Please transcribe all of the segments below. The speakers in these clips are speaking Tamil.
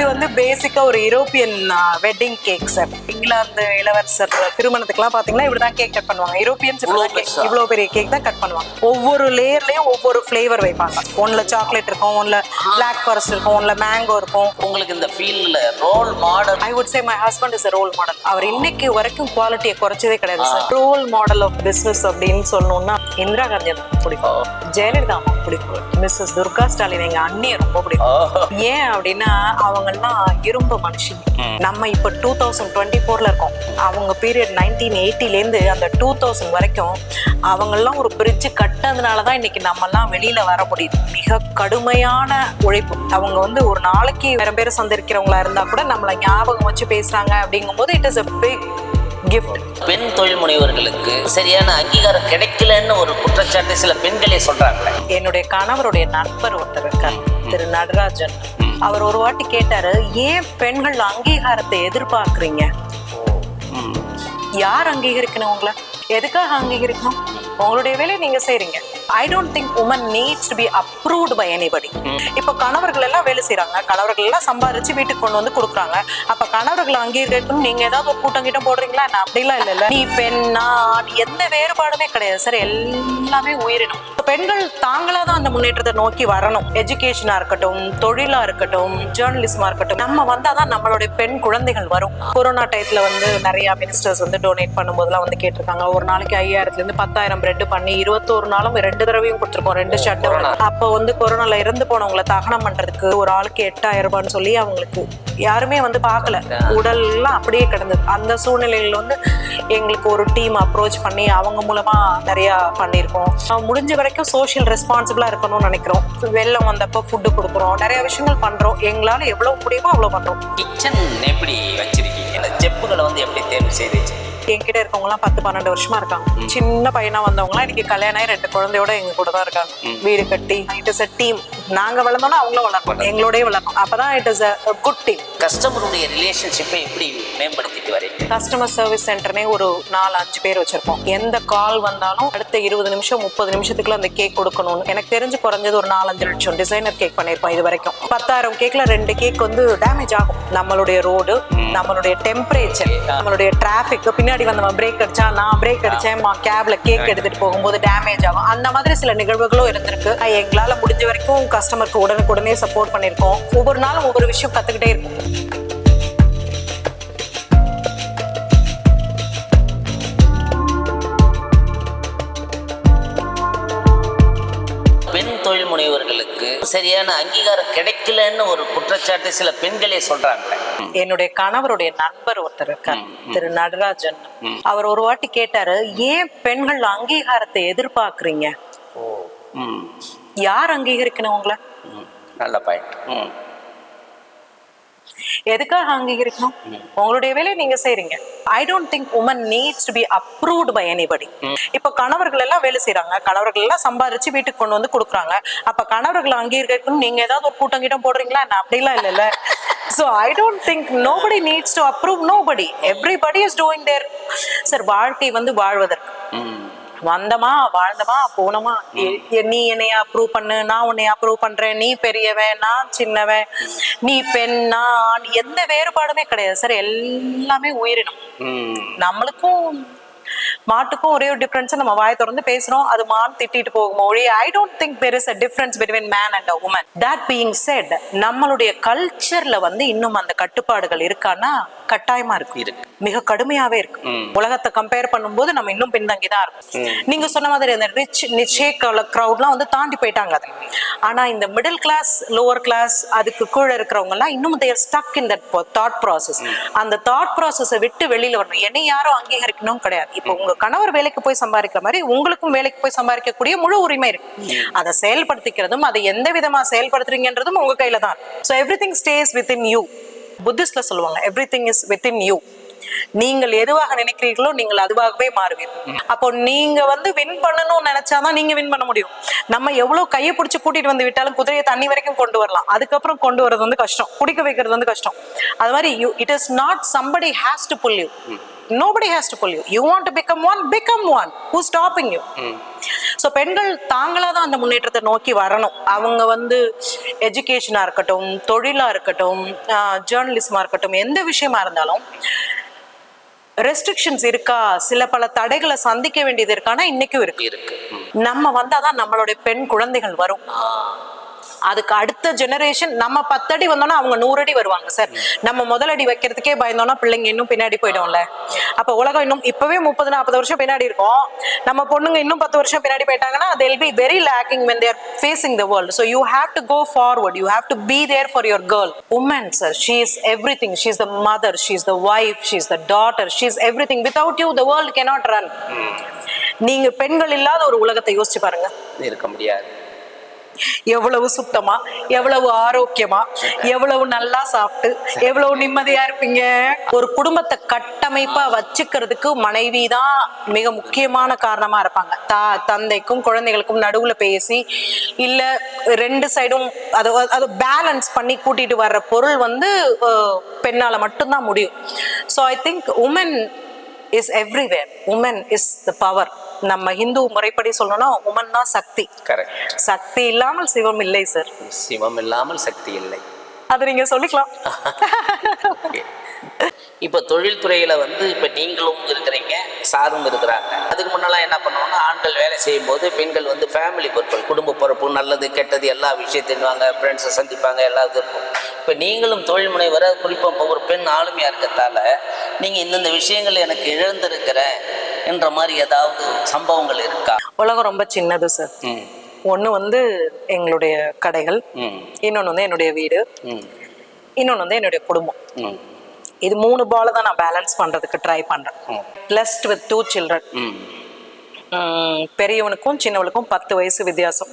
இது வந்து பேசிக்கா ஒரு European wedding cake sir England இளவரசர் திருமணத்துக்குலாம் பாத்தீங்கன்னா இப்படிதான் கேக் கட் பண்ணுவாங்க. யூரோப்பியன்ஸ்? இவ்வளவு பெரிய கேக் தான் கட் பண்ணுவாங்க. ஒவ்வொரு லேயர்லயும் ஒவ்வொரு ஃபிளேவர் வைப்பாங்க. ஒன்ல சாக்லேட் இருக்கும் ஒன்ல பிளாக் ஃபாரஸ்ட் இருக்கும் ஒன்ல மேங்கோ இருக்கும். உங்களுக்கு இந்த ஃபீல்ட்ல role model I would say my husband is role model அவர் இன்னைக்கு வரைக்கும் குவாலிட்டியை குறைச்சதே கிடையாது sir role model of business அப்படின்னு சொல்லணும்னா இந்திரா காந்தி பிடிக்கும். ஜெயலலிதா பிடிக்கும். மிஸ்ஸஸ் துர்கா ஸ்டாலின் எங்க அண்ணியை ரொம்ப பிடிக்கும். ஏன் அப்படின்னா அவங்கெல்லாம் இரும்பு மனுஷங்க நம்ம இப்ப டூ தௌசண்ட் டுவெண்ட்டி ஃபோர்ல இருக்கோம். அவங்க பீரியட் நைன்டீன் எயிட்டிலேருந்து அந்த டூ தௌசண்ட் வரைக்கும் அவங்கெல்லாம் ஒரு பிரிட்ஜ் கட்டதுனால தான் இன்னைக்கு நம்மெல்லாம் வெளியில வர முடியுது. மிக கடுமையான உழைப்பு. அவங்க வந்து ஒரு நாளைக்கு வேற பேர் சந்திருக்கிறவங்களா இருந்தா கூட நம்மளை ஞாபகம் வச்சு பேசுறாங்க அப்படிங்கும்போது it is a big gift. பெண் தொழில் முனைவர்களுக்கு சரியான அங்கீகாரம் கிடைக்கலன்னு ஒரு குற்றச்சாட்டு சில பெண்களே சொல்றாங்களே என்னுடைய கணவருடைய நண்பர் ஒருத்தர் இருக்கார். திரு நடராஜன். அவர் ஒரு வாட்டி கேட்டாரு ஏன் பெண்கள் அங்கீகாரத்தை எதிர்பார்க்கறீங்க. யார் அங்கீகரிக்கணும் உங்களை? எதுக்காக அங்கீகரிக்கணும்? உங்களுடைய வேலையை நீங்க செய்றீங்க. I don't think women needs to be approved by anybody இப்போ கணவர்கள் எல்லாம் வேலை செய்றாங்க. கணவர்கள் எல்லாம் சம்பாரிச்சு வீட்டுக்கு கொண்டு வந்து கொடுக்குறாங்க. அப்ப கணவர்களை அங்கீகரிக்கணும் நீங்க ஏதாவது ஒரு கூட்டம் கிட்டம் போடுறீங்களா? நான் அப்படிலாம் இல்ல நீ பெண்ணா நீ எந்த வேறுபாடுமே கிடையாது. சார் எல்லாமே உயிரினம். பெண்கள் தாங்களா தான் அந்த முன்னேற்றத்தை நோக்கி வரணும். எஜுகேஷனா இருக்கட்டும் தொழிலா இருக்கட்டும் ஜேர்னலிசமா இருக்கட்டும். நம்ம வந்தாதான் நம்மளுடைய பெண் குழந்தைகள் வரும். கொரோனா டயத்துல வந்து நிறைய மினிஸ்டர்ஸ் வந்து டொனேட் பண்ணும்போதெல்லாம் வந்து கேட்டிருக்காங்க. ஒரு நாளைக்கு ஐயாயிரத்துல இருந்து பத்தாயிரம் பிரெட் பண்ணி இருபத்தோரு நாளும் ரெண்டு தடவையும் கொடுத்துருக்கோம். ரெண்டு ஷட் அப்போ வந்து கொரோனால இறந்து போனவங்களை தகனம் பண்றதுக்கு ஒரு ஆளுக்கு எட்டாயிரம் ரூபான்னு சொல்லி அவங்களுக்கு யாருமே வந்து பார்க்கல. உடல்லாம் அப்படியே கிடந்தது. அந்த சூழ்நிலையில் வந்து எங்களுக்கு ஒரு டீம் அப்ரோச் பண்ணி அவங்க மூலமா நிறைய பண்ணியிருக்கோம். முடிஞ்ச வரைக்கும் சோஷியல் ரெஸ்பான்சிபிளா இருக்கணும்னு நினைக்கிறோம். வெள்ளம் வந்தப்போ ஃபுட்டு கொடுக்குறோம். நிறைய விஷயங்கள் பண்றோம். எங்களால எவ்வளவு முடியுமோ அவ்வளவு பண்றோம். கிச்சன் எப்படி வச்சிருக்கீங்க? செப்புகளை வந்து எப்படி தேர்வு செய்து என்கிட்ட இருக்கவங்க எல்லாம் பத்து பன்னெண்டு வருஷமா இருக்காங்க. சின்ன பையனா வந்தவங்க எல்லாம் இன்னைக்கு கல்யாணம் ரெண்டு குழந்தையோட எங்க கூட தான் இருக்காங்க. வீடு கட்டி இட் இஸ் அ டீம் நாங்க வளர்ந்தோம்னா அவங்களும் வளர்க்கணும் எங்களோடய வளர்க்கணும் அப்பதான் it is a good team கஸ்டமருடைய ரிலேஷன்ஷிப்பை எப்படி மேம்படுத்திட்டு வரீங்க? கஸ்டமர் சர்வீஸ் சென்டர்னே ஒரு நாலு அஞ்சு பேர் வச்சிருப்போம். எந்த கால் வந்தாலும் அடுத்த இருபது நிமிஷம் முப்பது நிமிஷத்துக்குள்ள அந்த கேக் கொடுக்கணும்னு. எனக்கு தெரிஞ்சு குறைஞ்சது ஒரு நாலஞ்சு லட்சம் டிசைனர் கேக் பண்ணியிருப்போம் இது வரைக்கும். பத்தாயிரம் கேக்ல ரெண்டு கேக் வந்து டேமேஜ் ஆகும். நம்மளுடைய ரோடு நம்மளுடைய டெம்பரேச்சர் நம்மளுடைய டிராபிக் பின்னாடி வந்தவன் பிரேக் அடிச்சா நான் பிரேக் அடிச்சேன் கேப்ல கேக் எடுத்துட்டு போகும்போது டேமேஜ் ஆகும். அந்த மாதிரி சில நிகழ்வுகளும் இருந்திருக்கு. எங்களால முடிஞ்ச வரைக்கும் கஸ்டமருக்கு உடனுக்குடனே சப்போர்ட் பண்ணியிருக்கோம் ஒவ்வொரு நாளும் ஒவ்வொரு விஷயம் கத்துக்கிட்டே இருக்கும். பெண் தொழில் முனைவர்களுக்கு சரியான அங்கீகாரம் கிடைக்கலன்னு ஒரு குற்றச்சாட்டு சில பெண்களே சொல்றாங்களே என்னுடைய கணவருடைய நண்பர் ஒருத்தர் இருக்கார் திரு நடராஜன். அவர் ஒரு வாட்டி கேட்டாரு ஏன் பெண்கள் அங்கீகாரத்தை எதிர்பார்க்கறீங்க? யார் அங்கீகரிக்கணும் உங்களை. நல்ல பாயிண்ட் எதுக்காக அங்கீகரிக்கணும்? உங்களுடைய வேலையை நீங்க செய்றீங்க. I don't think women needs to be approved by anybody இப்ப கணவர்கள் எல்லாம் வேலை செய்றாங்க. கணவர்கள் எல்லாம் சம்பாரிச்சு வீட்டுக்கு கொண்டு வந்து கொடுக்குறாங்க. அப்ப கணவர்களை அங்கீகரிக்கணும் நீங்க ஏதாவது ஒரு கூட்டம் கிட்டம் போடுறீங்களா? நான் அப்படிலாம் இல்லைல்ல so I don't think nobody needs to approve nobody everybody is doing their sir வாழ்க்கை வந்து வாழ்வதற்கு. வந்தமா வாழ்ந்தமா போனோமா? நீ என்னைய அப்ரூவ் பண்ணு நான் உன்னைய அப்ரூவ் பண்றேன். நீ பெரியவன் நான் சின்னவன். நீ பெண் நான். எந்த வேறுபாடுமே கிடையாது. சார் எல்லாமே உயிரினம். நம்மளுக்கும் மாட்டுக்கும் ஒரே ஒரு டிஃபரன்ஸ் நம்ம வாயை திறந்து பேசுறோம். அது மான் திட்டிட்டு போகும் ஒழி I don't think there is a difference between man and a woman. That being said நம்மளுடைய கல்ச்சர்ல வந்து இன்னும் அந்த கட்டுப்பாடுகள் இருக்கான்னா கட்டாயமா இருக்கு இருக்கு. மிக கடுமையாவே இருக்கு. உலகத்தை கம்பேர் பண்ணும்போது நம்ம இன்னும் பின்தங்கி தான் இருக்கோம் நீங்க சொன்ன மாதிரி அந்த ரிச் நிச்சய கிரௌட்லாம் வந்து தாண்டி போயிட்டாங்க அதை. ஆனா இந்த மிடில் கிளாஸ் லோவர் கிளாஸ் அதுக்கு கீழே இருக்கிறவங்க எல்லாம் இன்னும் they're stuck in that thought process அந்த தாட் ப்ராசஸை விட்டு வெளியில வரணும். என்னை யாரும் அங்கீகரிக்கணும் கிடையாது. இப்போ உங்க கணவர் வேலைக்கு போய் சம்பாதிக்கிற மாதிரி உங்களுக்கும் வேலைக்கு போய் சம்பாதிக்கக்கூடிய முழு உரிமை இருக்கு. அதை செயல்படுத்திக்கிறதும் அதை எந்த விதமா செயல்படுத்துறீங்கன்றதும் உங்க கையில தான். So everything stays within you புத்திஸ்ட்ல சொல்லுவாங்க everything is within you நீங்கள் எதுவாக நினைக்கிறீர்களோ நீங்கள் அதுவாகவே மாறுவீர்கள் அப்போ நீங்க வந்து வின் பண்ணணும்னு நினைச்சாதான் நீங்க வின் பண்ண முடியும். நம்ம எவ்வளவு கையை பிடிச்சி கூட்டிட்டு வந்து விட்டாலும் குதிரையை தண்ணி வரைக்கும் கொண்டு வரலாம். அதுக்கப்புறம் கொண்டு வர்றது வந்து கஷ்டம். குடிக்க வைக்கிறது வந்து கஷ்டம். அது மாதிரி you it is not somebody has to pull you nobody has to pull you. You want to become one become one. Who's stopping you? So பெண்கள் தாங்களா தான் அந்த முன்னேற்றத்தை நோக்கி வரணும். அவங்க வந்து எஜுகேஷனா இருக்கட்டும் தொழிலா இருக்கட்டும் ஜேர்னலிசமா இருக்கட்டும் எந்த விஷயமா இருந்தாலும் ரெஸ்ட்ரிக்ஷன்ஸ் இருக்கா? சில பல தடைகளை சந்திக்க வேண்டியது இருக்கானா இன்னைக்கும் இருக்கு. இருக்கு. நம்ம வந்தாதான் நம்மளுடைய பெண் குழந்தைகள் வரும். அதுக்கு அடுத்த ஜெனரேஷன் நம்ம பத்தடி வந்தோம்னா அவங்க நூறு அடி வருவாங்க சார் நம்ம முதல் அடி வைக்கிறதுக்கே பயந்தோம்னா பிள்ளைங்க இன்னும் பின்னாடி போயிடும்ல அப்ப உலகம் இன்னும் இப்பவே முப்பது நாற்பது வருஷம் பின்னாடி இருக்கும் நம்ம பொண்ணுங்க இன்னும் பத்து வருஷம் பின்னாடி போயிட்டாங்கன்னா they'll be very lacking when they are facing the world so you have to go forward you have to be there for your girl woman sir she is everything she is the mother she is the wife she is the daughter she is everything without you the world cannot run நீங்க பெண்கள் இல்லாத ஒரு உலகத்தை யோசிச்சு பாருங்க இருக்க முடியாது எவ்வளவு சுத்தமா எவ்வளவு ஆரோக்கியமா எவ்வளவு நல்லா சாப்பிட்டு எவ்வளவு நிம்மதியா இருப்பீங்க? ஒரு குடும்பத்தை கட்டமைப்பா வச்சுக்கிறதுக்கு மனைவி தான் மிக முக்கியமான காரணமா இருப்பாங்க. தா தந்தைக்கும் குழந்தைகளுக்கும் நடுவுல பேசி இல்ல ரெண்டு சைடும் அது அது பேலன்ஸ் பண்ணி கூட்டிட்டு வர்ற பொருள் வந்து பெண்ணால மட்டும்தான் முடியும். So I think woman is everywhere woman is the power நம்ம ஹிந்து முறைப்படி சொல்லணும்னா உமன் தான் சக்தி. கரெக்ட் சக்தி இல்லாமல் சிவம் இல்லை சார் சிவம் இல்லாமல் சக்தி இல்லை. அது நீங்க சொல்லிக்கலாம். இப்போ தொழில்துறையில வந்து இப்போ நீங்களும் இருக்கிறீங்க சாரும் இருக்கிறாங்க. அதுக்கு முன்னெல்லாம் என்ன பண்ணுவோம்னா ஆண்கள் வேலை செய்யும் போது பெண்கள் வந்து ஃபேமிலி பொறுப்பு குடும்ப பொறுப்பு நல்லது கெட்டது எல்லா விஷயத்தையும் ஃப்ரெண்ட்ஸை சந்திப்பாங்க எல்லா இது இருக்கும். இப்போ நீங்களும் தொழில் முனைவர குறிப்பாக இப்போ ஒரு பெண் ஆளுமையாக இருக்கிறதால நீங்கள் இந்தந்த விஷயங்கள் எனக்கு இழந்திருக்கிறேன் என்ற மாதிரி ஏதாவது சம்பவங்கள் இருக்கா? உலகம் ரொம்ப சின்னது சார் ம். ஒண்ணு வந்து எங்களுடைய கடைகள் ம். இன்னொன்னு வந்து என்னுடைய வீடு ம். இன்னொன்னு வந்து என்னுடைய குடும்பம். இது மூணு பால தான் நான் பேலன்ஸ் பண்றதுக்கு ட்ரை பண்றேன். பிளஸ்ட் வித் டூ சில்ட்ரன் பெரியவனுக்கும் சின்னவளுக்கும் பத்து வயசு வித்தியாசம்.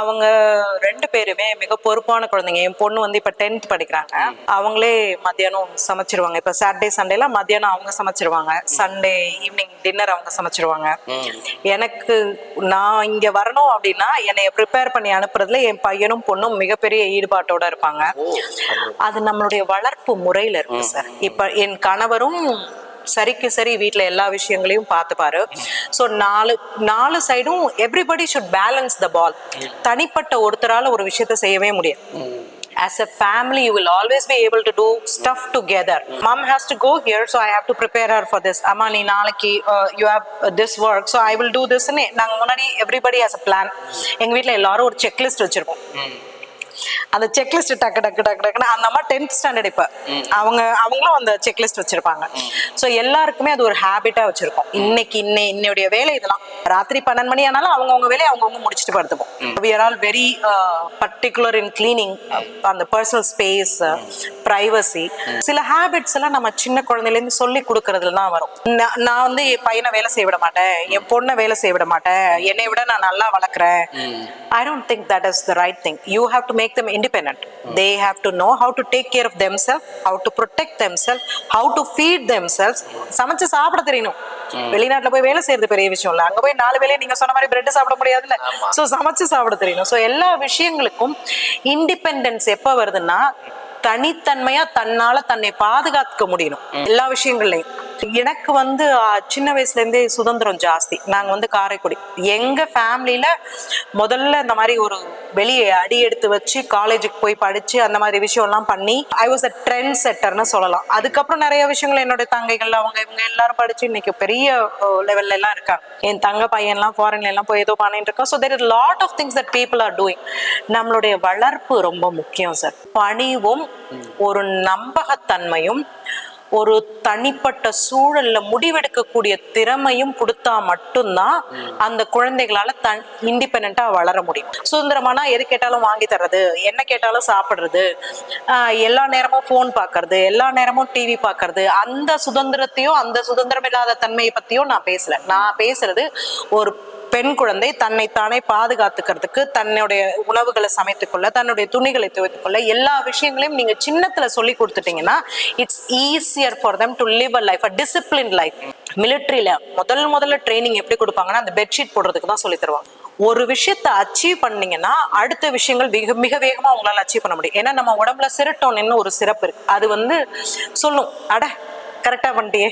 அவங்க ரெண்டு பேருமே மிக பொறுப்பான குழந்தைங்க. என் பொண்ணு வந்து இப்ப டென்த் படிக்கிறாங்க. அவங்களே மத்தியானம் சமைச்சிருவாங்க. இப்ப சாட்டர்டே சண்டேல மத்தியானம் அவங்க சமைச்சிருவாங்க. சண்டே ஈவினிங் டின்னர் அவங்க சமைச்சிருவாங்க. எனக்கு நான் இங்க வரணும் அப்படின்னா என்னைய ப்ரிப்பேர் பண்ணி அனுப்புறதுல என் பையனும் பொண்ணும் மிகப்பெரிய ஈடுபாட்டோட இருப்பாங்க. அது நம்மளுடைய வளர்ப்பு முறையில இருக்கு சார் இப்ப என் கணவரும் சரிக்கு சரி வீட்டில் எல்லா விஷயங்களையும் பார்த்துப்பாரு ஸோ நாலு நாலு சைடும் everybody should balance the ball தனிப்பட்ட ஒருத்தரால ஒரு விஷயத்த செய்யவே முடியாது as a family you will always be able to do stuff together mom has to go here so i have to prepare her for this amma நீ nalaki you have uh, this work so i will do this ன்னு நாங்க முன்னாடி everybody has a plan எங்க வீட்ல எல்லாரும் ஒரு செக்லிஸ்ட் வச்சிருப்போம் அந்த செக்லிஸ்ட் டக்கு டக்கு டக்கு டக்குன்னு அந்த அம்மா டென்த் ஸ்டாண்டர்ட் இப்ப. அவங்க அவங்களும் அந்த செக்லிஸ்ட் வச்சிருப்பாங்க. ஸோ எல்லாருக்குமே அது ஒரு ஹேபிட்டா வச்சிருக்கோம். இன்னைக்கு இன்னை இன்னையுடைய வேலை இதெல்லாம். ராத்திரி பன்னெண்டு மணி ஆனாலும் அவங்கவுங்க வேலையை அவங்கவுங்க முடிச்சுட்டு படுத்துப்போம். We are all very particular in cleaning அந்த பர்சனல் ஸ்பேஸ் ப்ரைவசி சில ஹேபிட்ஸ் எல்லாம் நம்ம சின்ன குழந்தையிலேருந்து சொல்லி கொடுக்கறதுல தான் வரும் நான் வந்து என் பையனை வேலை செய்ய விட மாட்டேன் என் பொண்ணை வேலை செய்ய விட மாட்டேன் என்னை விட நான் நல்லா வளர்க்குறேன். I don't think that is the right thing. You have to make them independent. They have to know how to take care of themselves, how to protect themselves, how to feed themselves. சமைச்சு சாப்பிட தெரியணும். வெளிநாட்டுல போய் வேலை செய்யறது பெரிய விஷயம் இல்ல. அங்க போய் நாலு வேலையை நீங்க சொன்ன மாதிரி பிரெட் சாப்பிட முடியாதுல்ல. சோ சமைச்சு சாப்பிட தெரியணும். சோ எல்லா விஷயங்களுக்கும் இண்டிபெண்டன்ஸ் எப்ப வருதுன்னா தனித்தன்மையா தன்னால தன்னை பாதுகாத்துக்க முடியணும். எல்லா விஷயங்கள்லயும். எனக்கு வந்து சின்ன வயசுல இருந்தே சுதந்திரம் ஜாஸ்தி. நாங்க வந்து காரைக்குடி. எங்க ஃபேமிலியில முதல்ல இந்த மாதிரி ஒரு வெளியே அடி எடுத்து வச்சு காலேஜுக்கு போய் படிச்சு அந்த மாதிரி விஷயம் எல்லாம் பண்ணி ஐ வாஸ் அ ட்ரெண்ட் செட்டர்னு சொல்லலாம். அதுக்கப்புறம் நிறைய விஷயங்கள் என்னோட தங்கைகள் அவங்க இவங்க எல்லாரும் படிச்சு இன்னைக்கு பெரிய லெவல்ல எல்லாம் இருக்காங்க. என் தங்க பையன்லாம் ஃபாரின்ல எல்லாம் போய் ஏதோ பண்ணிட்டு இருக்கோம். So there lot of things that people are doing நம்மளுடைய வளர்ப்பு ரொம்ப முக்கியம் சார் பணிவும் ஒரு நம்பகத்தன்மையும் ஒரு தனிப்பட்ட சூழல்ல முடிவெடுக்கக்கூடிய திறமையும் கொடுத்தா மட்டும்தான் அந்த குழந்தைகளால தன் இண்டிபெண்டா வளர முடியும். சுதந்திரமானா எது கேட்டாலும் வாங்கி தர்றது என்ன கேட்டாலும் சாப்பிடுறது ஆஹ் எல்லா நேரமும் போன் பாக்குறது எல்லா நேரமும் டிவி பாக்குறது அந்த சுதந்திரத்தையும் அந்த சுதந்திரம் இல்லாத தன்மையை பத்தியும் நான் பேசல. நான் பேசுறது ஒரு பெண் குழந்தை தன்னை தானே பாதுகாத்துக்கிறதுக்கு தன்னுடைய உணவுகளை சமைத்துக்கொள்ள தன்னுடைய துணிகளை துவைத்துக்கொள்ள எல்லா விஷயங்களையும் நீங்க சின்னத்துல சொல்லி கொடுத்துட்டீங்கன்னா it's easier for them to live a life a discipline life மிலிட்ரியில முதல் முதல்ல ட்ரைனிங் எப்படி கொடுப்பாங்கன்னா அந்த பெட்ஷீட் போடுறதுக்கு தான் சொல்லி தருவாங்க. ஒரு விஷயத்தை அச்சீவ் பண்ணீங்கன்னா அடுத்த விஷயங்கள் மிக மிக வேகமா உங்களால அச்சீவ் பண்ண முடியும். ஏன்னா நம்ம உடம்புல சிரட்டோன்னு ஒரு சிறப்பு இருக்கு. அது வந்து சொல்லும். அட கரெக்டா பண்ணிட்டியே.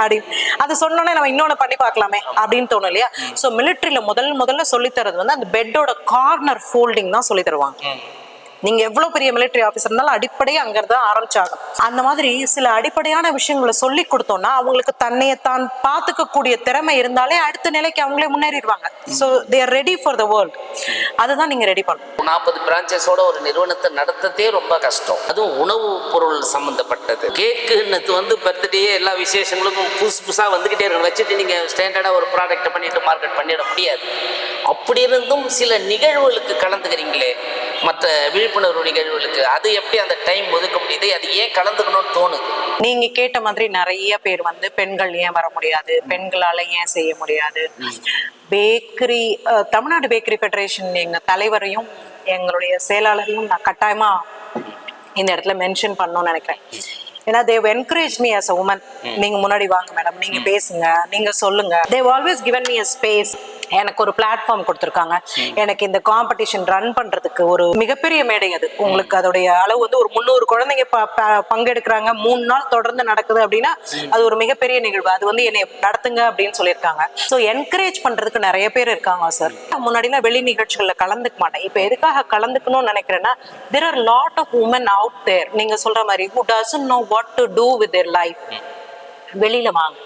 அப்படி. அது சொன்னோன்னே நம்ம இன்னொன்னு பண்ணி பார்க்கலாமே அப்படின்னு தோணும் இல்லையா சோ மிலிட்டரியில முதல் முதல்ல சொல்லி தரது வந்து அந்த பெட்டோட கார்னர் ஃபோல்டிங் தான் சொல்லி தருவாங்க. நீங்க எவ்வளவு பெரிய மிலிட்டரி ஆஃபீஸர் இருந்தாலும் அடிப்படையே அங்கிருந்து ஆரம்பிச்சாகும் அந்த மாதிரி சில அடிப்படையான விஷயங்களை சொல்லி கொடுத்தோம்னா அவங்களுக்கு தன்னையை தான் பார்த்துக்கக்கூடிய திறமை இருந்தாலே அடுத்த நிலைக்கு அவங்களே முன்னேறிடுவாங்க. So they are ready for the world அதுதான் நீங்க ரெடி பண்ணணும். நாற்பது பிரான்ச்சஸோட ஒரு நிறுவனத்தை நடத்ததே ரொம்ப கஷ்டம். அதுவும் உணவு பொருள் சம்மந்தப்பட்டது கேக்குன்னு வந்து பர்த்டே எல்லா விசேஷங்களுக்கும் புதுசு புதுசாக வந்துக்கிட்டே இருக்கணும். வச்சுட்டு நீங்கள் ஸ்டாண்டர்டாக ஒரு ப்ராடக்ட் பண்ணிட்டு மார்க்கெட் பண்ணிட முடியாது. அப்படி இருந்தும் சில நிகழ்வுகளுக்கு கலந்துக்கிறீங்களே? மற்ற விழிப்புணர்வு நிகழ்வுகளுக்கு. அது எப்படி அந்த டைம் ஒதுக்க முடியுது அது ஏன் கலந்துக்கணும்னு தோணுது? நீங்க கேட்ட மாதிரி நிறைய பேர் வந்து பெண்கள் ஏன் வர முடியாது? பெண்களால ஏன் செய்ய முடியாது? பேக்கரி தமிழ்நாடு பேக்கரி ஃபெடரேஷன் எங்க தலைவரையும் எங்களுடைய செயலாளரையும் நான் கட்டாயமா இந்த இடத்துல மென்ஷன் பண்ணணும்னு நினைக்கிறேன். ஏன்னா they've encourage me as a woman நீங்க முன்னாடி வாங்க மேடம் நீங்க பேசுங்க. நீங்க சொல்லுங்க. They've always given me a space எனக்கு ஒரு பிளாட்ஃபார்ம் கொடுத்துருக்காங்க. எனக்கு இந்த காம்படிஷன் ரன் பண்றதுக்கு ஒரு மிகப்பெரிய மேடை அது. உங்களுக்கு அதோடைய அளவு வந்து ஒரு முந்நூறு குழந்தைங்க பங்கெடுக்கிறாங்க. மூணு நாள் தொடர்ந்து நடக்குது அப்படின்னா அது ஒரு மிகப்பெரிய நிகழ்வு. அது வந்து என்னை நடத்துங்க அப்படின்னு சொல்லியிருக்காங்க. ஸோ என்கரேஜ் பண்றதுக்கு நிறைய பேர் இருக்காங்க சார் முன்னாடிலாம் வெளி நிகழ்ச்சிகள்ல கலந்துக்க மாட்டேன். இப்போ எதுக்காக கலந்துக்கணும்னு நினைக்கிறேன்னா there are lot of woman out there நீங்க சொல்ற மாதிரி who doesn't know what to do with their life. வெளியில வாங்க.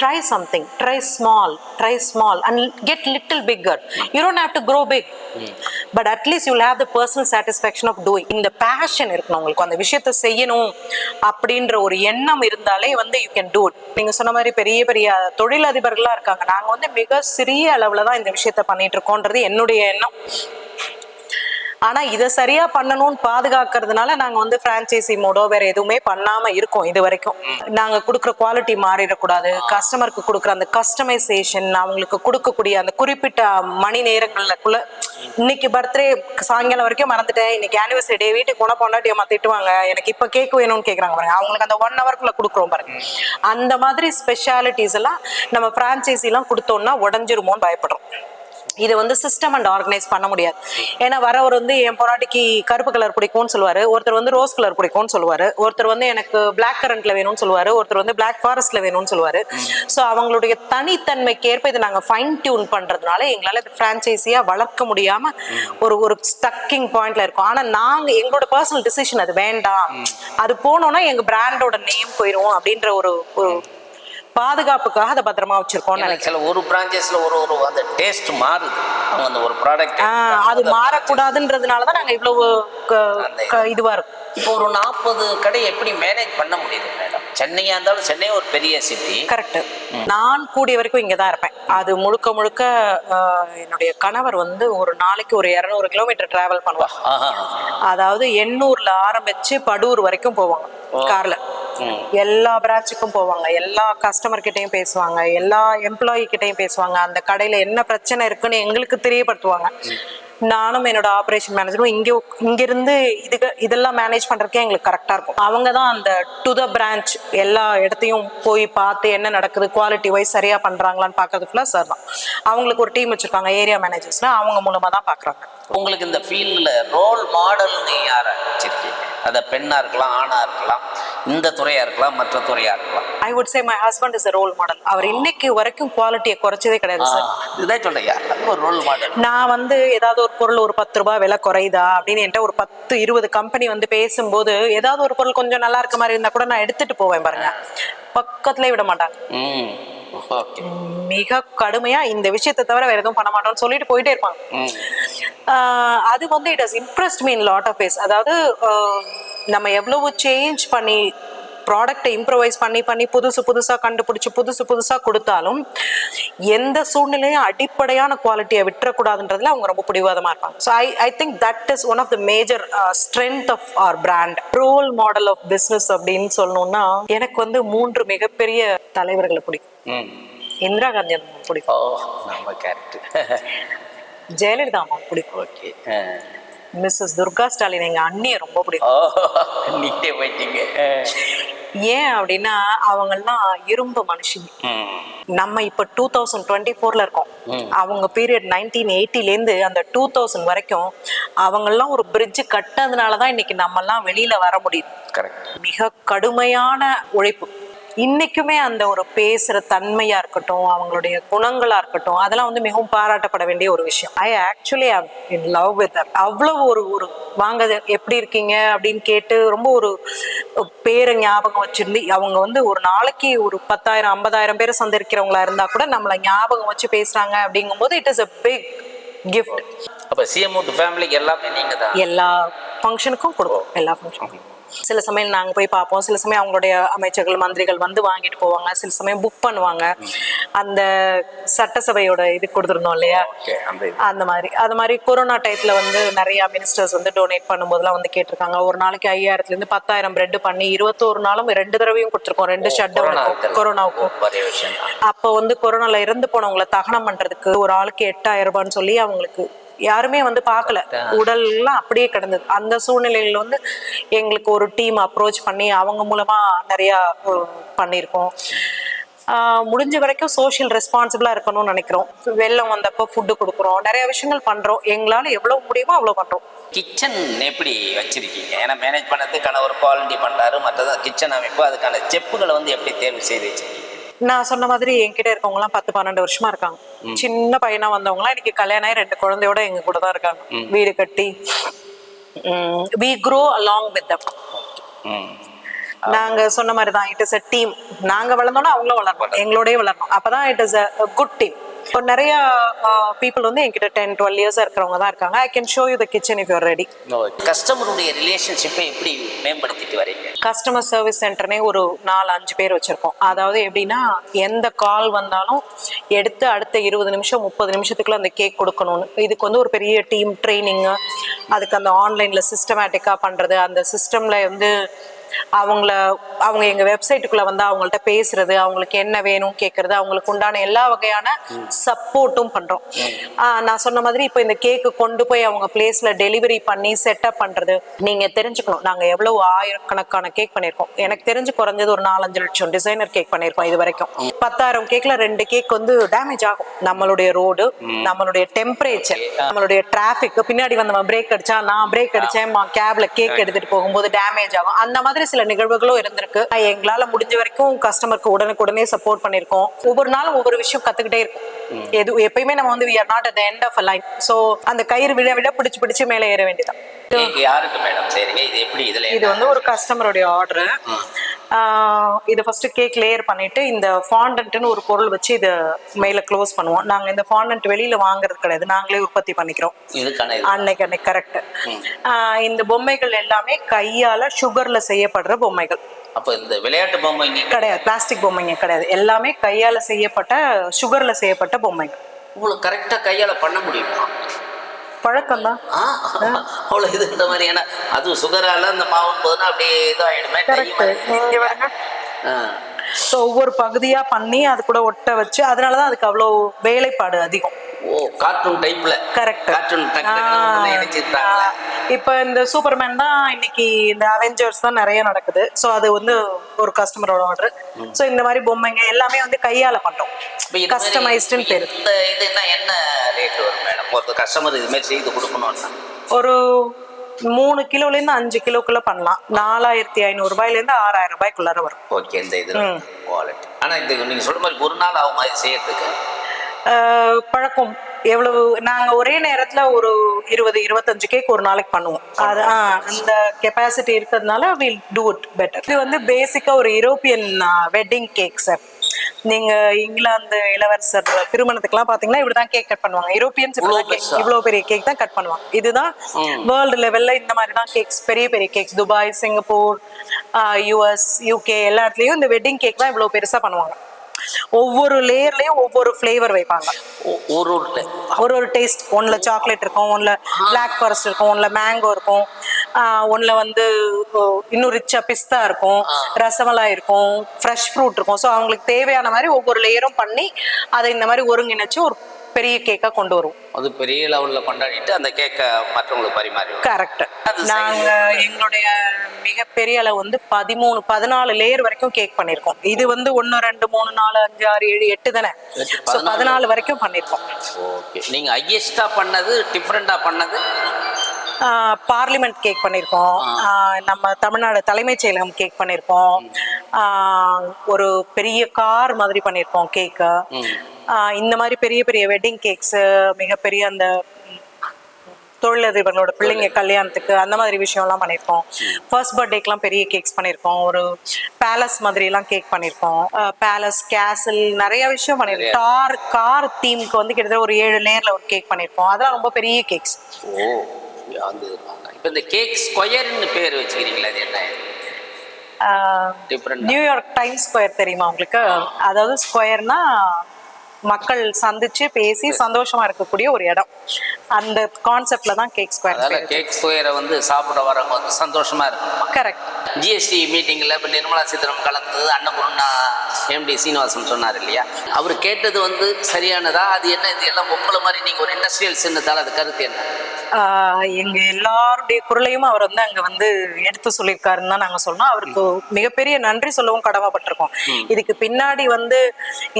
Try something try small try small and get little bigger you don't have to grow big but at least you'll have the personal satisfaction of doing இந்த பேஷன் இருக்கணும் உங்களுக்கு. அந்த விஷயத்த செய்யணும் அப்படின்ற ஒரு எண்ணம் இருந்தாலே வந்து யூ கேன் டூ இட் நீங்க சொன்ன மாதிரி பெரிய பெரிய தொழிலதிபர்கள்லாம் இருக்காங்க. நாங்க வந்து மிக சிறிய அளவுல தான் இந்த விஷயத்த பண்ணிட்டு இருக்கோன்றது என்னுடைய எண்ணம். ஆனா இதை சரியா பண்ணணும்னு பாதுகாக்கிறதுனால நாங்க வந்து பிரான்ச்சைசி மோடோ வேற எதுவுமே பண்ணாம இருக்கோம் இது வரைக்கும். நாங்க கொடுக்குற குவாலிட்டி மாறிடக்கூடாது. கஸ்டமருக்கு கொடுக்குற அந்த கஸ்டமைசேஷன் அவங்களுக்கு கொடுக்கக்கூடிய அந்த குறிப்பிட்ட மணி நேரங்களுக்குள்ள இன்னைக்கு பர்த்டே சாயங்காலம் வரைக்கும் மறந்துட்டேன். இன்னைக்கு ஆனிவர்சரி டே வீட்டுக்கு போனா பொண்டாட்டி அம்மா திட்டுவாங்க. எனக்கு இப்ப கேக் வேணும்னு கேக்குறாங்க பாருங்க. அவங்களுக்கு அந்த ஒன் ஹவர்க்குள்ள கொடுக்குறோம் பாருங்க. அந்த மாதிரி ஸ்பெஷாலிட்டிஸ் எல்லாம் நம்ம பிரான்ச்சைசி எல்லாம் கொடுத்தோம்னா உடஞ்சிருமோன்னு பயப்படுறோம். இதை வந்து சிஸ்டம் அண்ட் ஆர்கனைஸ் பண்ண முடியாது. ஏன்னா வரவர் வந்து என் பொராட்டிக்கு கருப்பு கலர் பிடிக்கும்னு சொல்லுவாரு. ஒருத்தர் வந்து ரோஸ் கலர் பிடிக்கும்னு சொல்லுவாரு. ஒருத்தர் வந்து எனக்கு பிளாக் கரண்ட்ல வேணும்னு சொல்லுவாரு. ஒருத்தர் வந்து பிளாக் ஃபாரஸ்ட்ல வேணும்னு சொல்லுவாரு. ஸோ அவங்களுடைய தனித்தன்மைக்கு ஏற்ப இதை நாங்கள் ஃபைன் டியூன் பண்றதுனால எங்களால் இது பிரான்ச்சைசியா வளர்க்க முடியாம ஒரு ஒரு ஸ்டக்கிங் பாயிண்ட்ல இருக்கும். ஆனா நாங்க எங்களோட பர்சனல் டிசிஷன் அது வேண்டாம். அது போனோம்னா எங்க பிராண்டோட நேம் போயிரும் அப்படின்ற ஒரு ஒரு பாதுகாப்புக்காக அதை பத்திரமா வச்சிருக்கோம் எனக்கு சில ஒரு பிரான்ச்சஸ்ல ஒரு ஒரு அந்த டேஸ்ட் மாறுது. அவங்க அந்த ஒரு ப்ராடக்ட் அது மாறக்கூடாதுன்றதுனால தான் நாங்க இவ்வளவு இதுவா இருக்கும். இப்போ ஒரு நாற்பது கடை எப்படி மேனேஜ் பண்ண முடியுது மேடம் சென்னையா இருந்தாலும் சென்னை ஒரு பெரிய சிட்டி கரெக்ட் நான் கூடிய வரைக்கும் இங்க தான் இருப்பேன். அது முழுக்க முழுக்க என்னுடைய கணவர் வந்து ஒரு நாளைக்கு ஒரு இரநூறு கிலோமீட்டர் டிராவல் பண்ணுவார். அதாவது எண்ணூர்ல ஆரம்பிச்சு படூர் வரைக்கும் போவாங்க கார்ல. எல்லா பிரான்ச்சுக்கும் போவாங்க. எல்லா கஸ்டமர் கிட்டயும் பேசுவாங்க. எல்லா எம்ப்ளாயி கிட்டயும் பேசுவாங்க. அந்த கடையில என்ன பிரச்சனை இருக்குன்னு எங்களுக்கு தெரியப்படுத்துவாங்க. நானும் என்னோட ஆபரேஷன் மேனேஜரும் இங்க இங்க இருந்து இதுக்கு இதெல்லாம் மேனேஜ் பண்றதுக்கே எங்களுக்கு கரெக்டா இருக்கும். அவங்க தான் அந்த டு த பிரான்ச் எல்லா இடத்தையும் போய் பார்த்து என்ன நடக்குது குவாலிட்டி வைஸ் சரியா பண்றாங்களான்னு பாக்குறது ஃபுல்லா சார் தான். அவங்களுக்கு ஒரு டீம் வச்சிருக்காங்க ஏரியா மேனேஜர்ஸ்னா அவங்க மூலமா தான் பாக்குறாங்க உங்களுக்கு இந்த ஃபீல்டில் ரோல் மாடல்னு யாரை வச்சிருக்கீங்க அதை பெண்ணா இருக்கலாம் ஆணா இருக்கலாம் இந்த துறையா இருக்கலாம் மற்ற துறையா இருக்கலாம். I would say my husband is a role model அவர் இன்னைக்கு வரைக்கும் குவாலிட்டியை குறைச்சதே கிடையாது சார் இதுதான் அது ஒரு ரோல் மாடல் நான் வந்து ஏதாவது ஒரு பொருள் ஒரு பத்து ரூபாய் விலை குறையுதா அப்படின்னு என்கிட்ட ஒரு பத்து இருபது கம்பெனி வந்து பேசும்போது ஏதாவது ஒரு பொருள் கொஞ்சம் நல்லா இருக்க மாதிரி இருந்தா கூட நான் எடுத்துட்டு போவேன் பாருங்க. பக்கத்துலயே விட மாட்டாங்க. மிக கடுமையா இந்த விஷயத்தை தவிர வேற எதுவும் பண்ண மாட்டோம்னு சொல்லிட்டு போயிட்டே இருப்பாங்க. அது வந்து it has impressed mean lot of base அதாவது நம்ம எவ்வளவு சேஞ்ச் பண்ணி ப்ராடக்ட்டை இம்ப்ரவைஸ் பண்ணி பண்ணி புதுசு புதுசாக கண்டுபிடிச்சி புதுசு புதுசாக கொடுத்தாலும் எந்த சூழ்நிலையும் அடிப்படையான குவாலிட்டியை விட்டுறக்கூடாதுன்றதுல அவங்க ரொம்ப பிடிவாதமாக இருப்பாங்க. So I I think that is one of the major strength of our brand role model of business அப்படின்னு சொல்லணும்னா எனக்கு வந்து மூன்று மிகப்பெரிய தலைவர்களை பிடிக்கும். இந்திரா காந்தி பிடிக்கும். ஜெயலலிதா அம்மா பிடிக்கும். ஓகே மிஸ்ஸஸ் துர்கா ஸ்டாலின் எங்க அண்ணியை ரொம்ப பிடிக்கும். நீட்டே போயிட்டீங்க. ஏன் அப்படின்னா அவங்கெல்லாம் இரும்பு மனுஷங்க. நம்ம இப்ப டூ தௌசண்ட் டுவெண்ட்டி ஃபோர்ல இருக்கோம் அவங்க பீரியட் நைன்டீன் எயிட்டிலேருந்து அந்த டூ தௌசண்ட் வரைக்கும் அவங்கெல்லாம் ஒரு பிரிட்ஜ் கட்டினதுனால தான் இன்னைக்கு நம்மெல்லாம் வெளியில வர முடியுது. மிக கடுமையான உழைப்பு. இன்னைக்குமே அந்த ஒரு பேசுற தன்மையா இருக்கட்டும் அவங்களுடைய குணங்களா இருக்கட்டும் அதெல்லாம் வந்து மிகவும் பாராட்டப்பட வேண்டிய ஒரு விஷயம். I actually in love with அவ்வளவு ஒரு ஒரு வாங்க எப்படி இருக்கீங்க அப்படின்னு கேட்டு ரொம்ப ஒரு பேரை ஞாபகம் வச்சிருந்து அவங்க வந்து ஒரு நாளைக்கு ஒரு பத்தாயிரம் ஐம்பதாயிரம் பேரை சந்திக்கிறவங்களா இருந்தா கூட நம்மளை ஞாபகம் வச்சு பேசுறாங்க அப்படிங்கும்போது it is a big gift அப்ப சிஎம் ஃபேமிலிக்கு எல்லாமே நீங்க தான் எல்லா ஃபங்க்ஷனுக்கும் கொடுப்போம். எல்லா ஃபங்க்ஷனுக்கும் சில சமயம் நாங்க போய் பார்ப்போம். சில சமயம் அவங்களுடைய அமைச்சர்கள் மந்திரிகள் வந்து வாங்கிட்டு போவாங்க. சில சமயம் புக் பண்ணுவாங்க. அந்த சட்டசபையோட இது கொடுத்துருந்தோம் இல்லையா? அந்த மாதிரி. அது மாதிரி கொரோனா டயத்துல வந்து நிறைய மினிஸ்டர்ஸ் வந்து டொனேட் பண்ணும்போதெல்லாம் வந்து கேட்டிருக்காங்க. ஒரு நாளைக்கு ஐயாயிரத்துல இருந்து பத்தாயிரம் பிரெட் பண்ணி இருபத்தோரு நாளும் ரெண்டு தடவையும் கொடுத்துருக்கோம். ரெண்டு ஷட் டவுன். கொரோனாவுக்கும் அப்போ வந்து கொரோனால இறந்து போனவங்களை தகனம் பண்றதுக்கு ஒரு ஆளுக்கு எட்டாயிரம் ரூபான்னு சொல்லி அவங்களுக்கு யாருமே வந்து பார்க்கல. உடல்லாம் அப்படியே கிடந்தது. அந்த சூழ்நிலையில வந்து எங்களுக்கு ஒரு டீம் அப்ரோச் பண்ணி அவங்க மூலமா நிறைய பண்ணியிருக்கோம். முடிஞ்ச வரைக்கும் சோஷியல் ரெஸ்பான்சிபிளா இருக்கணும்னு நினைக்கிறோம். வெள்ளம் வந்தப்போ ஃபுட்டு கொடுக்குறோம். நிறைய விஷயங்கள் பண்றோம். எங்களால எவ்வளவு முடியுமோ அவ்வளவு பண்றோம். கிச்சன் எப்படி வச்சிருக்கீங்க? ஏன்னா மேனேஜ் பண்ணது கணவர் குவாலிட்டி பண்றாரு மற்றது கிச்சன் அமைப்பு அதுக்கான செப்புகளை வந்து எப்படி தேர்வு செய்து வச்சிருக்கீங்க? நான் சொன்ன மாதிரி என்கிட்ட இருக்கவங்க எல்லாம் பத்து பன்னெண்டு வருஷமா இருக்காங்க. சின்ன பையனா வந்தவங்க எல்லாம் இன்னைக்கு கல்யாணம் ஆகி ரெண்டு குழந்தையோட எங்க கூட தான் இருக்காங்க. வீடு கட்டி we grow along with them நாங்க சொன்ன மாதிரி தான் இட் இஸ் அ டீம் நாங்க வளர்ந்தோம்னா அவங்களும் வளரணும் எங்களோடய வளரணும் அப்பதான் it is a good team இப்போ நிறைய பீப்புள் வந்து என்கிட்ட டென் டுவெல் இயர்ஸா இருக்கிறவங்க தான் இருக்காங்க. I can show you the kitchen if you're ready கஸ்டமருடைய ரிலேஷன்ஷிப்பை எப்படி மேம்படுத்திட்டு வரீங்க? கஸ்டமர் சர்வீஸ் சென்டர்னே ஒரு நாலு அஞ்சு பேர் வச்சிருக்கோம். அதாவது எப்படின்னா எந்த கால் வந்தாலும் எடுத்து அடுத்த இருபது நிமிஷம் முப்பது நிமிஷத்துக்குள்ள அந்த கேக் கொடுக்கணும்னு. இதுக்கு வந்து ஒரு பெரிய டீம் ட்ரைனிங்கு அதுக்கு அந்த ஆன்லைன்ல சிஸ்டமேட்டிக்காக பண்றது அந்த சிஸ்டம்ல வந்து அவங்கள அவங்க எங்க வெப்சைட்டுக்குள்ள வந்து அவங்கள்ட்ட பேசுறது அவங்களுக்கு என்ன வேணும் கேட்கறது அவங்களுக்கு உண்டான எல்லா வகையான சப்போர்ட்டும் பண்றோம். ஆஹ் நான் சொன்ன மாதிரி இப்போ இந்த கேக்கு கொண்டு போய் அவங்க பிளேஸ்ல டெலிவரி பண்ணி செட்டப் பண்றது நீங்க தெரிஞ்சுக்கணும். நாங்க எவ்வளவு ஆயிரக்கணக்கான கேக் பண்ணியிருக்கோம். எனக்கு தெரிஞ்சு குறைஞ்சது ஒரு நாலஞ்சு லட்சம் டிசைனர் கேக் பண்ணியிருக்கோம் இது வரைக்கும். பத்தாயிரம் கேக்ல ரெண்டு கேக் வந்து டேமேஜ் ஆகும். நம்மளுடைய ரோடு நம்மளுடைய டெம்பரேச்சர் நம்மளுடைய டிராபிக் பின்னாடி வந்தவன் பிரேக் அடிச்சா நான் பிரேக் அடிச்சேன் கேப்ல கேக் எடுத்துட்டு போகும்போது டேமேஜ் ஆகும். அந்த மாதிரி சில நிகழ்வுகளும் இருந்திருக்கு. எங்களால முடிஞ்ச வரைக்கும் கஸ்டமருக்கு உடனுக்குடனே சப்போர்ட் பண்ணியிருக்கோம். ஒவ்வொரு நாளும் ஒவ்வொரு விஷயம் கத்துக்கிட்டே இருக்கும். எது எப்பயுமே நம்ம வந்து we are not at end of a line so அந்த கயிறு விட விட பிடிச்சு பிடிச்சு மேலே ஏற வேண்டியதான் கேக் யாருக்கு மேடம் சரிங்க. இது எப்படி இதுல இது வந்து ஒரு கஸ்டமருடைய ஆர்டர் இது ஃபர்ஸ்ட் கேக் லேயர் பண்ணிட்டு இந்த ஃபாண்டன்ட்னு ஒரு பொருள் வச்சு இதை மேல க்ளோஸ் பண்ணுவோம். நாங்க இந்த ஃபாண்டன்ட் வெளியில வாங்குறது கிடையாது. நாங்களே உற்பத்தி பண்ணிக்கிறோம். அன்னைக்கு அன்னைக்கு கரெக்ட் இந்த பொம்மைகள் எல்லாமே கையால சுகர்ல செய்யப்படுற பொம்மைகள். அப்ப இந்த விளையாட்டு பொம்மை இங்க கிடையாது. பிளாஸ்டிக் பொம்மைங்க கிடையாது. எல்லாமே கையால செய்யப்பட்ட சுகர்ல செய்யப்பட்ட பொம்மைகள். உங்களுக்கு கரெக்டா கையால பண்ண முடியுமா? பழக்கம் தான் ஆ, அவ்வளவு இதுன்ற மாதிரி ஏன்னா அது சுகரால அந்த மாவுன் போதுன்னா அப்படியே ஆ. ஸோ ஒவ்வொரு பகுதியா பண்ணி அது கூட ஒட்ட வச்சு அதனாலதான் அதுக்கு அவ்வளோ வேலைப்பாடு அதிகம். ஓ கார்ட்டூன் டைப்ல கரெக்ட் கார்ட்டூன் இணைச்சிருந்தாங்களே இப்போ இந்த சூப்பர்மேன் தான் இன்னைக்கு இந்த அவெஞ்சர்ஸ் தான் நிறைய நடக்குது. ஸோ அது வந்து ஒரு கஸ்டமரோட ஆர்டர் ஸோ இந்த மாதிரி பொம்மைங்க எல்லாமே வந்து கையால பண்றோம். மாதிரி கஸ்டமைஸ்டுன்னு பேரு. இந்த இது என்ன என்ன ரேட் வரும் மேடம் ஒரு கஸ்டமர் இது மாதிரி செய்து கொடுக்கணும்னா? ஒரு மூணு கிலோல இருந்து அஞ்சு கிலோக்குள்ள பண்ணலாம். நாலாயிரத்தி ஐநூறு ரூபாயில இருந்து ஆறாயிரம் ரூபாய்க்குள்ளார வரும். ஓகே இந்த இது குவாலிட்டி ஆனா இது நீங்க சொல்ற மாதிரி ஒரு நாள் ஆகும் மாதிரி செய்யறதுக்கு? பழக்கம். எவ்வளவு நாங்க ஒரே நேரத்துல ஒரு இருபது இருபத்தஞ்சு கேக் ஒரு நாளைக்கு பண்ணுவோம். அது அந்த கெப்பாசிட்டி இருக்கிறதுனால வில் டூ இட் பெட்டர் இது வந்து பேசிக்கா ஒரு யூரோப்பியன் வெட்டிங் கேக் சார் நீங்க இங்கிலாந்து இளவரசர் திருமணத்துக்குலாம் பாத்தீங்கன்னா இப்படிதான் கேக் கட் பண்ணுவாங்க. யூரோப்பியன்ஸ் இவ்வளவு பெரிய கேக் தான் கட் பண்ணுவாங்க. இதுதான் வேர்ல்டு லெவல்ல இந்த மாதிரி தான் கேக்ஸ் பெரிய பெரிய cakes Dubai Singapore US UK எல்லா இடத்துலயும் இந்த வெட்டிங் கேக் தான் இவ்வளவு பெருசா பண்ணுவாங்க. ஒவ்வொரு லேயர்லயும் ஒவ்வொரு ஃப்ளேவர் வைப்பாங்க. ஒரு ஒரு ஒரு டேஸ்ட் ஒன்ல சாக்லேட் இருக்கும் ஒன்ல பிளாக் ஃபாரஸ்ட் இருக்கும் ஒன்ல மேங்கோ இருக்கும் ஒன்ல வந்து இன்னும் ரிச்சா பிஸ்தா இருக்கும் ரசமலாய் இருக்கும் ஃப்ரெஷ் ஃப்ரூட் இருக்கும். ஸோ அவங்களுக்கு தேவையான மாதிரி ஒவ்வொரு லேயரும் பண்ணி அதை இந்த மாதிரி ஒருங்கிணைச்சு ஒரு பெரிய கேக்கா கொண்டு வருவோம் அது பெரிய லெவல்ல கொண்டாடிட்டு அந்த கேக்கை மற்றவங்களுக்கு பரிமாறி கரெக்ட் நாங்க எங்களுடைய மிகப்பெரிய அளவு வந்து பதிமூணு பதினாலு லேயர் வரைக்கும் கேக் பண்ணிருக்கோம். இது வந்து ஒன்னு ரெண்டு மூணு நாலு அஞ்சு ஆறு ஏழு எட்டு தானே? பதினாலு. வரைக்கும் பண்ணிருக்கோம். ஓகே நீங்க ஹையஸ்டா பண்ணது டிஃப்ரெண்டா பண்ணது? பார்லிமெண்ட் கேக் பண்ணியிருக்கோம் நம்ம தமிழ்நாடு தலைமைச் செயலகம் கேக் பண்ணியிருக்கோம் ஒரு பெரிய கார் மாதிரி பண்ணியிருக்கோம் கேக்கு. இந்த மாதிரி பெரிய பெரிய வெட்டிங் கேக்ஸு மிகப்பெரிய அந்த தொழிலதிபர்களோட பிள்ளைங்க கல்யாணத்துக்கு அந்த மாதிரி விஷயம்லாம் பண்ணியிருக்கோம் ஃபர்ஸ்ட் பர்த்டேக்கெலாம் பெரிய கேக்ஸ் பண்ணியிருக்கோம் ஒரு பேலஸ் மாதிரிலாம் கேக் பண்ணியிருக்கோம் பேலஸ் கேசல் நிறைய விஷயம் பண்ணியிருக்கோம் கார் கார் தீமுக்கு வந்து கிட்டத்தட்ட ஒரு ஏழு லேயரில் ஒரு கேக் பண்ணியிருக்கோம் அதெல்லாம் ரொம்ப பெரிய கேக்ஸ். வந்து இப்போ இந்த கேக் ஸ்கொயர்னு பேர் வச்சுக்கிறீங்களா அது என்ன? டிஃப்ரெண்ட் நியூயார்க் டைம் ஸ்கொயர் தெரியுமா உங்களுக்கு? அதாவது ஸ்கொயர்னா மக்கள் சந்திச்சு பேசி சந்தோஷமா இருக்கக்கூடிய ஒரு இடம். அந்த கான்செப்ட்ல தான் கேக் ஸ்கொயர் அதனால கேக் ஸ்கொயரை வந்து சாப்பிட வரவங்க வந்து சந்தோஷமா இருக்கும் கரெக்ட் ஜிஎஸ்டி மீட்டிங்கில் இப்போ நிர்மலா சீதாராமன் கலந்தது அன்னபூர்ணா எம்டி சீனிவாசன் சொன்னார் இல்லையா? அவர் கேட்டது வந்து சரியானதா? அது என்ன? இது எல்லாம் உங்களை மாதிரி நீங்கள் ஒரு இண்டஸ்ட்ரியல் சின்னத்தால் அது கருத்து என்ன? எங்க எல்லாருடைய குரலையும் அவர் வந்து அங்க வந்து எடுத்து சொல்லியிருக்காருன்னு தான் நாங்க சொன்னோம் அவருக்கு மிகப்பெரிய நன்றி சொல்லவும் கடமைப்பட்டிருக்கோம். இதுக்கு பின்னாடி வந்து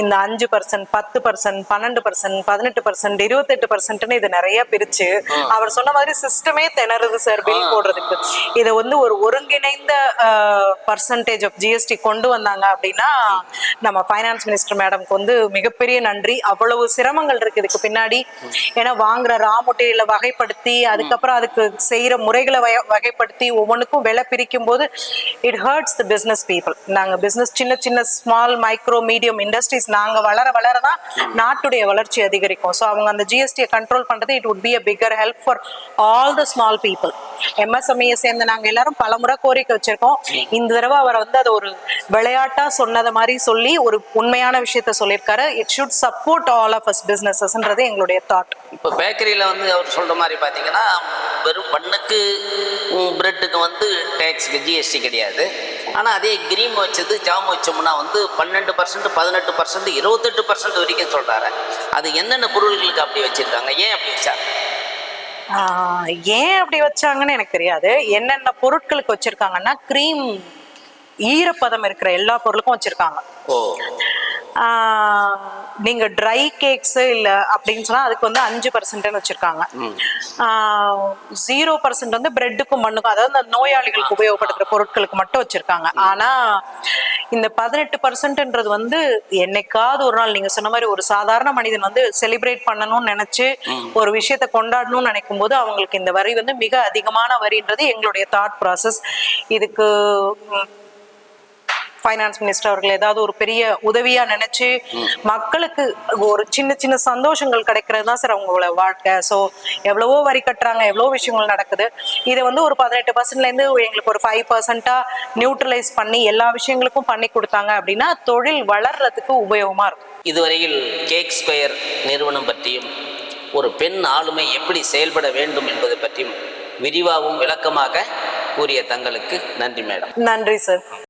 இந்த அஞ்சு பர்சன்ட் பத்து பர்சன்ட் பன்னெண்டு பர்சன்ட் பதினெட்டு பர்சன்ட் இருபத்தெட்டு பர்சன்ட்னு இது நிறைய பிரிச்சு அவர் சொன்ன மாதிரி சிஸ்டமே திணறுது சார் பில் போடுறதுக்கு. இதை வந்து ஒரு ஒருங்கிணைந்த பர்சன்டேஜ் ஆஃப் ஜிஎஸ்டி கொண்டு வந்தாங்க அப்படின்னா நம்ம ஃபைனான்ஸ் மினிஸ்டர் மேடம்க்கு வந்து மிகப்பெரிய நன்றி. அவ்வளவு சிரமங்கள் இருக்கு இதுக்கு பின்னாடி. ஏன்னா வாங்குற ரா மெட்டீரியலை வகைப்படுத்தி அதுக்கப்புறம் அதுக்கு செய்யற முறைகளை வகைப்படுத்தி ஒவ்வொன்றுக்கும் விலை பிரிக்கும் போது it hurts the business people நாங்க பிசினஸ் சின்ன சின்ன ஸ்மால் மைக்ரோ மீடியம் இண்டஸ்ட்ரீஸ் நாங்க வளர வளர தான் நாட்டுடைய வளர்ச்சி அதிகரிக்கும். ஸோ அவங்க அந்த ஜிஎஸ்டியை கண்ட்ரோல் பண்ணுறது it would be a bigger help for all the small people எம்எஸ்எம்ஐயை சேர்ந்த நாங்கள் எல்லாரும் பலமுறை கோரிக்கை வச்சிருக்கோம். இந்த தடவை அவர் வந்து அதை ஒரு விளையாட்டாக சொன்னதை மாதிரி சொல்லி ஒரு உண்மையான விஷயத்த சொல்லியிருக்காரு. It should support all of us பிஸ்னஸஸ்ன்றது எங்களுடைய தாட் இப்போ பேக்கரியில் வந்து அவர் சொல்கிற மாதிரி பார்த்தீங்கன்னா வெறும் பண்ணுக்கு பிரெட்டுக்கு வந்து டேக்ஸுக்கு ஜிஎஸ்டி கிடையாது. ஆனால் அதே கிரீம் வச்சது ஜாம் வச்சோம்னா வந்து பன்னெண்டு பர்சன்ட் பதினெட்டு பர்சன்ட் இருபத்தெட்டு பர்சன்ட் வரைக்கும் சொல்கிறாரு அது என்னென்ன பொருள்களுக்கு அப்படி வச்சுருக்காங்க? ஏன் அப்படி வச்சாங்க ஏன் அப்படி வச்சாங்கன்னு எனக்கு தெரியாது. என்னென்ன பொருட்களுக்கு வச்சிருக்காங்கன்னா க்ரீம் ஈரப்பதம் இருக்கிற எல்லா பொருளுக்கும் வச்சிருக்காங்க. ஓ. ஆஹ் நீங்க ட்ரை கேக்ஸ் இல்ல அப்படின்னு சொன்னா அதுக்கு வந்து அஞ்சு பர்சன்ட்னு வச்சிருக்காங்க. ஜீரோ பர்சன்ட் வந்து பிரெட்டுக்கும் மண்ணுக்கும் அதாவது இந்த நோயாளிகளுக்கு உபயோகப்படுத்துற பொருட்களுக்கு மட்டும் வச்சிருக்காங்க. ஆனா இந்த பதினெட்டு பர்சன்ட்ன்றது வந்து என்னைக்காவது ஒரு நாள் நீங்க சொன்ன மாதிரி ஒரு சாதாரண மனிதன் வந்து செலிப்ரேட் பண்ணணும்னு நினைச்சு ஒரு விஷயத்தை கொண்டாடணும்னு நினைக்கும் போது அவங்களுக்கு இந்த வரி வந்து மிக அதிகமான வரின்றது எங்களுடைய தாட் ப்ராசஸ் இதுக்கு ஃபைனான்ஸ் மினிஸ்டர் அவர்கள் ஏதாவது ஒரு பெரிய உதவியா நினைச்சு மக்களுக்கு ஒரு சின்ன சின்ன சந்தோஷங்கள் கிடைக்கிறது தான் சார் அவங்களோட வாழ்க்கை. ஸோ எவ்வளவோ வரி கட்டுறாங்க எவ்வளவோ விஷயங்கள் நடக்குது. இதை வந்து ஒரு பதினெட்டு பர்சன்ட்லேருந்து எங்களுக்கு ஒரு ஃபைவ் பர்சன்டா நியூட்ரலைஸ் பண்ணி எல்லா விஷயங்களுக்கும் பண்ணி கொடுத்தாங்க அப்படின்னா தொழில் வளர்றதுக்கு உபயோகமா இருக்கும். இதுவரையில் கேக் ஸ்கொயர் நிறுவனம் பற்றியும் ஒரு பெண் ஆளுமை எப்படி செயல்பட வேண்டும் என்பது பற்றியும் விரிவாகவும் விளக்கமாக கூறிய தங்களுக்கு நன்றி மேடம் நன்றி சார்